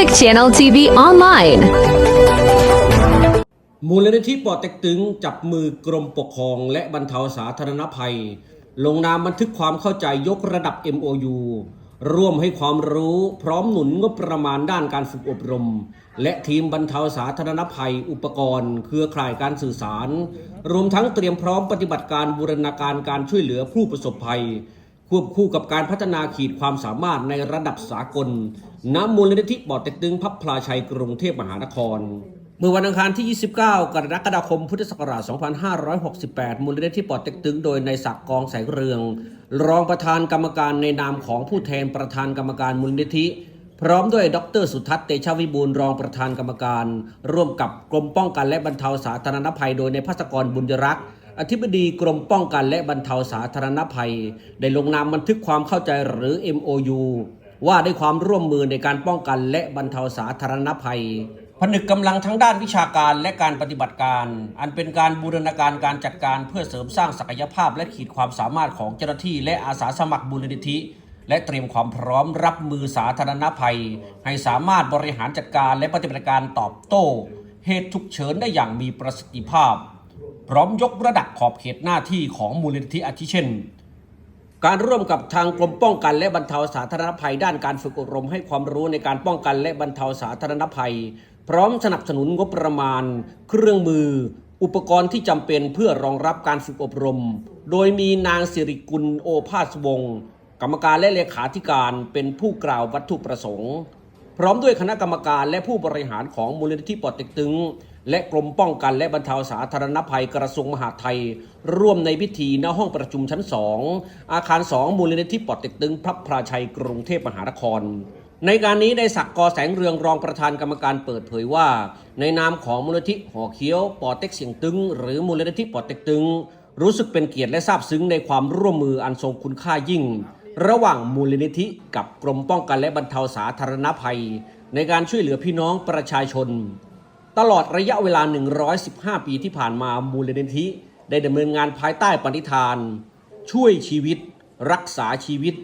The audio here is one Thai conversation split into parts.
Epic Channel TV Online มูลนิธิปอเต็กตึงจับมือกรมปกครอง และบรรเทาสาธารณภัย ลงนามบันทึกความเข้าใจยกระดับ MOU ร่วมให้ความรู้พร้อมหนุนงบประมาณด้านการฝึกอบรม และทีมบรรเทาสาธารณภัย อุปกรณ์ เครือข่ายการสื่อสาร รวมทั้งเตรียมพร้อมปฏิบัติการบูรณาการการช่วยเหลือผู้ประสบภัย ควบคู่กับการพัฒนาขีดความสามารถในระดับสากลณมูลนิธิปอเต็กตึงพับพลาชัยกรุงเทพมหานคร เมื่อวันอังคารที่ 29 กรกฎาคม พุทธศักราช 2568 มูลนิธิปอเต็กตึง โดยในายศักดิ์กองแสงเรือง รองประธานกรรมการในนามของผู้แทนประธานกรรมการมูลนิธิ พร้อมด้วยดรสุทัศน์เตชะวิบูลรองประธานกรรมการ ร่วมกับกรมป้องกันและบรรเทาสาธารณภัย โดยในพัสกรบุญยรักษ์ อธิบดีกรมป้องกันและบรรเทาสาธารณภัย ได้ลงนามบันทึกความเข้าใจหรือ MOU ว่าด้วยความร่วมมือในการป้องกันและบรรเทาสาธารณภัย ผนึกกำลังทั้งด้านวิชาการและการปฏิบัติการ อันเป็นการบูรณาการการจัดการเพื่อเสริมสร้างศักยภาพและขีดความสามารถของเจ้าหน้าที่และอาสาสมัครมูลนิธิ และเตรียมความพร้อมรับมือสาธารณภัย ให้สามารถบริหารจัดการและปฏิบัติการตอบโต้ เหตุฉุกเฉินได้อย่างมีประสิทธิภาพ พร้อมยกระดับขอบเขตหน้าที่ของมูลนิธิอาทิเช่น การร่วมกับทางกรมป้องกันและบรรเทาสาธารณภัย ด้านการฝึกอบรมให้ความรู้ในการป้องกันและบรรเทาสาธารณภัย พร้อมสนับสนุนงบประมาณ เครื่องมือ อุปกรณ์ที่จำเป็นเพื่อรองรับการฝึกอบรม โดยมีนางสิริกุลโอภาสวงศ์กรรมการและเลขาธิการเป็นผู้กล่าววัตถุประสงค์ พร้อมด้วยคณะกรรมการและผู้บริหารของมูลนิธิปอดเต็กตึง และกรมป้องกันและบรรเทาสาธารณภัยกระทรวงมหาดไทย ร่วมในพิธีณห้องประชุมชั้น 2 อาคาร 2 มูลนิธิปอเต็กตึงพระพราชัยกรุงเทพมหานครในการนี้ได้สักกอแสงเรืองรองประธานกรรมการเปิดเผยว่า ในนามของมูลนิธิหอเขียวปอเต็กเสียงตึง หรือมูลนิธิปอเต็กตึง รู้สึกเป็นเกียรติและซาบซึ้งในความร่วมมืออันทรงคุณค่ายิ่ง ระหว่างมูลนิธิกับกรมป้องกันและบรรเทาสาธารณภัย ในการช่วยเหลือพี่น้องประชาชน ตลอดระยะเวลา 115 ปีที่ผ่านมามูลนิธิได้ดำเนินงานภายใต้ปณิธาน ช่วยชีวิต รักษาชีวิต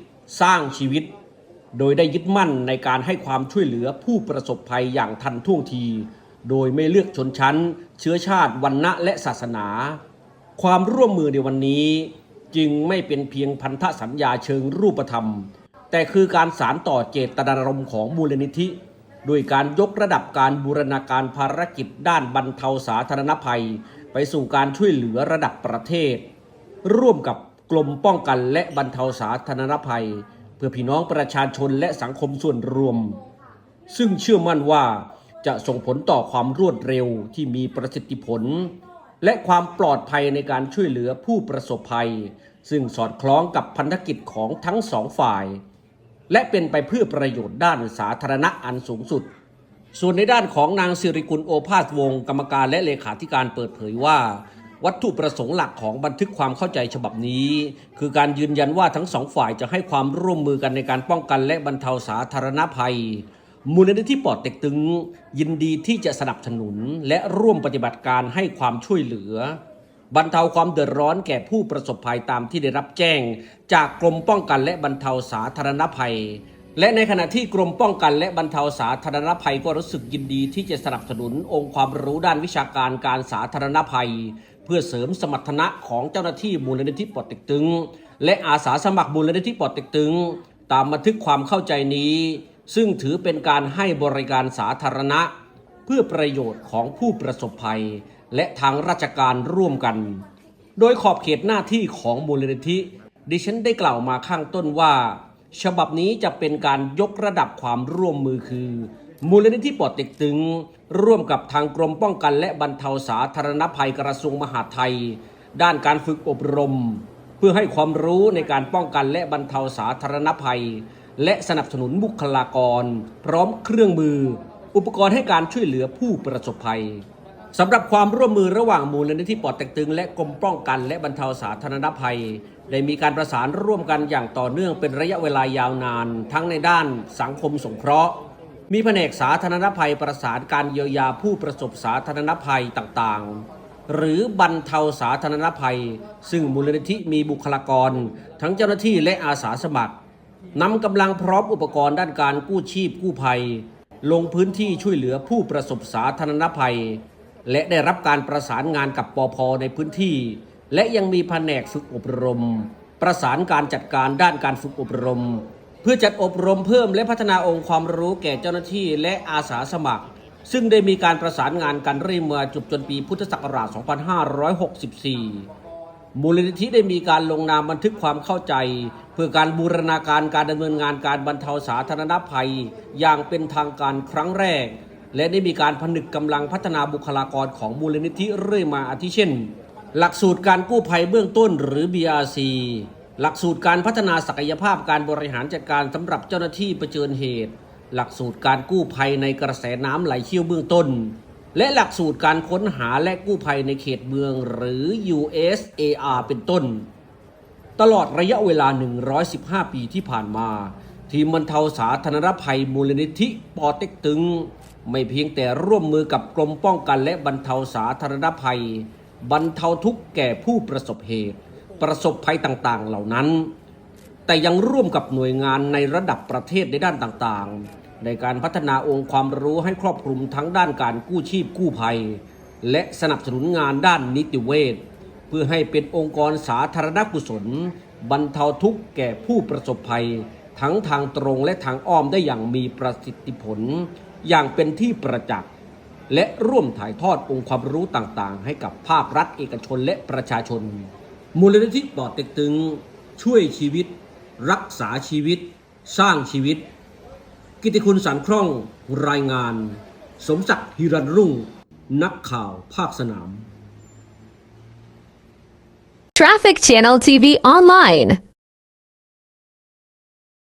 สร้างชีวิต โดยได้ยึดมั่นในการให้ความช่วยเหลือผู้ประสบภัยอย่างทันท่วงที โดยไม่เลือกชนชั้น เชื้อชาติวรรณะและศาสนา ความร่วมมือในวันนี้ จึงไม่เป็นเพียงพันธสัญญาเชิงรูปธรรม แต่คือการสารต่อเจตนารมณ์ของมูลนิธิ โดยการยกระดับการบูรณาการภารกิจด้านบรรเทาสาธารณภัย ไปสู่การช่วยเหลือระดับประเทศ ร่วมกับกรมป้องกันและบรรเทาสาธารณภัย เพื่อพี่น้องประชาชนและสังคมส่วนรวม ซึ่งเชื่อมั่นว่าจะส่งผลต่อความรวดเร็วที่มีประสิทธิผล และความปลอดภัยในการช่วยเหลือผู้ประสบภัย ซึ่งสอดคล้องกับพันธกิจของทั้งสองฝ่าย และเป็นไปเพื่อประโยชน์ด้านสาธารณะอันสูงสุด ส่วนในด้านของนางสิริกุลโอภาสวงศ์กรรมการและเลขาธิการเปิดเผยว่า วัตถุประสงค์หลักของบันทึกความเข้าใจฉบับนี้ คือการยืนยันว่าทั้งสองฝ่ายจะให้ความร่วมมือกันในการป้องกันและบรรเทาสาธารณภัยมูลนิธิปอดเต็กตึง ยินดีที่จะสนับสนุนและร่วมปฏิบัติการให้ความช่วยเหลือ บรรเทาความเดือดร้อนแก่ผู้ประสบภัยตามที่ได้รับแจ้ง จากกรมป้องกันและบรรเทาสาธารณภัย และในขณะที่กรมป้องกันและบรรเทาสาธารณภัยก็รู้สึกยินดีที่จะสนับสนุนองค์ความรู้ด้านวิชาการการสาธารณภัย เพื่อเสริมสมรรถนะของเจ้าหน้าที่มูลนิธิปอดต็กตึง และอาสาสมัครมูลนิธิปอดต็กตึง ตามบันทึกความเข้าใจนี้ ซึ่งถือเป็นการให้บริการสาธารณะ เพื่อประโยชน์ของผู้ประสบภัย และทางราชการร่วมกัน โดยขอบเขตหน้าที่ของมูลนิธิ ดิฉันได้กล่าวมาข้างต้นว่า ฉบับนี้จะเป็นการยกระดับความร่วมมือคือ มูลนิธิปอดเต็กตึง ร่วมกับทางกรมป้องกันและบรรเทาสาธารณภัยกระทรวงมหาดไทย ด้านการฝึกอบรม เพื่อให้ความรู้ในการป้องกันและบรรเทาสาธารณภัย และสนับสนุนบุคลากร พร้อมเครื่องมือ อุปกรณ์ให้การช่วยเหลือผู้ประสบภัย สำหรับความร่วมมือระหว่างมูลนิธิปอดเต็กตึง และกรมป้องกัน และบรรเทาสาธารณภัย ได้มีการประสานร่วมกันอย่างต่อเนื่องเป็นระยะเวลายาวนาน ทั้งในด้านสังคมสงเคราะห์ มีแผนกสาธารณภัยประสานการเยียวยาผู้ประสบสาธารณภัยต่างๆ หรือบรรเทาสาธารณภัย ซึ่งมูลนิธิมีบุคลากร ทั้งเจ้าหน้าที่และอาสาสมัครนำกำลังพร้อมอุปกรณ์ด้านการกู้ชีพกู้ภัย ลงพื้นที่ช่วยเหลือผู้ประสบสาธารณภัย และได้รับการประสานงานกับปอพในพื้นที่ และยังมีแผนกฝึกอบรม ประสานการจัดการด้านการฝึกอบรม เพื่อจัดอบรมเพิ่มและพัฒนาองค์ความรู้แก่เจ้าหน้าที่และอาสาสมัคร ซึ่งได้มีการประสานงานกันเรื่อยมาจบจนปีพุทธศักราช 2564มูลนิธิได้มีการลงนามบันทึกความเข้าใจ เพื่อการบูรณาการการดำเนินงานการบรรเทาสาธารณภัย อย่างเป็นทางการครั้งแรก และได้มีการผนึกกำลังพัฒนาบุคลากรของมูลนิธิเรื่อยมาอาทิเช่น หลักสูตรการกู้ภัยเบื้องต้นหรือ BRC หลักสูตรการพัฒนาศักยภาพการบริหารจัดการสำหรับเจ้าหน้าที่ประเผชิญเหตุ หลักสูตรการกู้ภัยในกระแสน้ำไหลเชี่ยวเบื้องต้น และหลักสูตรการค้นหาและกู้ภัยในเขตเมืองหรือ USAR เป็นต้น ตลอดระยะเวลา 115 ปีที่ผ่านมา ทีมบรรเทาสาธารณภัยมูลนิธิปอเต็กตึง ไม่เพียงแต่ร่วมมือกับกรมป้องกันและบรรเทาสาธารณภัย บรรเทาทุกข์แก่ผู้ประสบเหตุ ประสบภัยต่างๆ เหล่านั้น แต่ยังร่วมกับหน่วยงานในระดับประเทศในด้านต่างๆ ในการพัฒนาองค์ความรู้ให้ครอบคลุมทั้งด้านการกู้ชีพกู้ภัย และสนับสนุนงานด้านนิติเวชเพื่อให้เป็นองค์กรสาธารณกุศล บรรเทาทุกข์แก่ผู้ประสบภัย ทั้งทางตรงและทางอ้อมได้อย่างมีประสิทธิผล อย่างเป็นที่ประจักษ์และร่วมถ่ายทอดองค์ความรู้ต่างๆ ให้กับภาครัฐเอกชนและประชาชน มูลนิธิปอเต็กตึง ช่วยชีวิต รักษาชีวิต สร้างชีวิต กิติคุณสารคล่องรายงาน สมศักดิ์ฮิรันรุ่ง นักข่าวภาคสนาม Traffic Channel TV Online